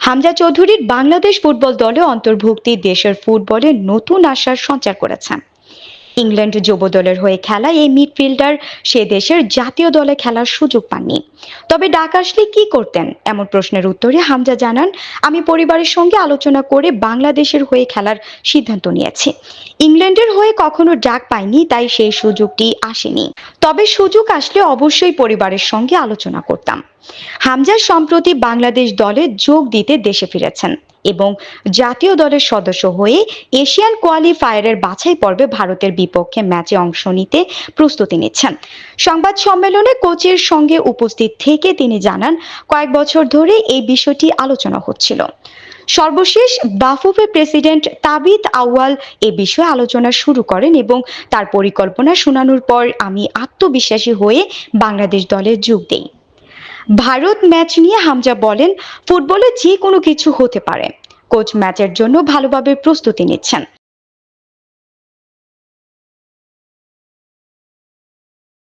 হামজা চৌধুরীর বাংলাদেশ ফুটবল দলে অন্তর্ভুক্তি দেশের ফুটবলে নতুন আশার সঞ্চার করেছে ইংল্যান্ড যুব দলের হয়ে খেলা এই মিডফিল্ডার সে দেশের জাতীয় দলে খেলার সুযোগ পাননি। তবে ডাক আসলে কি করতেন? এমন প্রশ্নের উত্তরে হামজা জানান, আমি পরিবারের সঙ্গে আলোচনা করে বাংলাদেশের হয়ে খেলার সিদ্ধান্ত নিয়েছি। ইংল্যান্ডের হয়ে কখনো ডাক পাইনি, তাই সেই সুযোগটি আসেনি। তবে সুযোগ আসলে অবশ্যই পরিবারের সঙ্গে আলোচনা করতাম। হামজা সম্প্রতি বাংলাদেশ দলে যোগ দিতে দেশে ফিরেছেন এবং জাতীয় দলের সদস্য হয়ে এশিয়ান কোয়ালিফায়ারের বাছাই পর্বে ভারতের বিপক্ষে ম্যাচে অংশ নিতে প্রস্তুতি নিচ্ছেন। সংবাদ সম্মেলনে কোচের সঙ্গে উপস্থিত থেকে তিনি জানান, কয়েক বছর ধরে এই বিষয়টি আলোচনা হচ্ছিল। সর্বশেষ বাফুফে প্রেসিডেন্ট তাবিত আউয়াল এ বিষয়ে আলোচনা শুরু করেন এবং তার পরিকল্পনা শোনানোর পর আমি আত্মবিশ্বাসী হয়ে বাংলাদেশ দলে যোগ দেই। ভারত ম্যাচ নিয়ে হামজা বলেন, ফুটবলে যে কোনো কিছু হতে পারে। কোচ ম্যাচের জন্য ভালোভাবে প্রস্তুতি নিচ্ছেন।